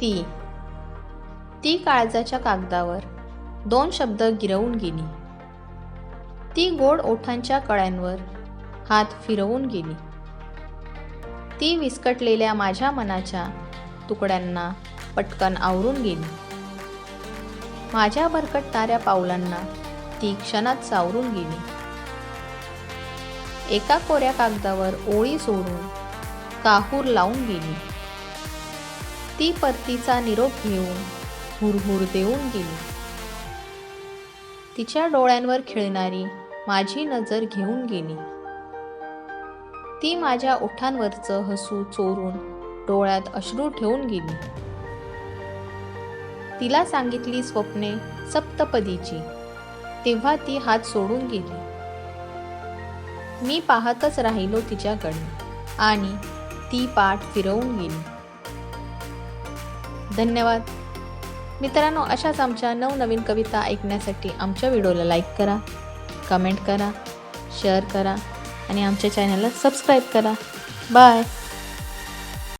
ती. ती काळजाच्या कागदावर दोन शब्द गिरवून गेली. ती गोड ओठांच्या कळ्यांवर हात फिरवून गेली. ती विस्कटलेल्या माझ्या मनाच्या तुकड्यांना पटकन आवरून गेली. माझ्या भरकटणाऱ्या पावलांना ती क्षणात सावरून गेली. एका कोऱ्या कागदावर ओळी सोडून काहूर लावून गेली. ती परतीचा निरोप घेऊन हुरहुर देऊन गेली. तिच्या डोळ्यांवर खेळणारी माझी नजर घेऊन गेली. ती माझ्या ओठांवरचं हसू चोरून डोळ्यात अश्रू ठेवून गेली. तिला सांगितली स्वप्ने सप्तपदीची. तेव्हा ती हात सोडून गेली. मी पाहतच राहिलो तिच्याकडे आणि ती पाठ फिरवून गेली. धन्यवाद. मित्रांनो अशाच आमच्या नवनवीन कविता ऐकण्यासाठी आमच्या व्हिडिओला लाईक करा कमेंट करा शेअर करा आणि आमच्या चॅनलला सबस्क्राईब करा. बाय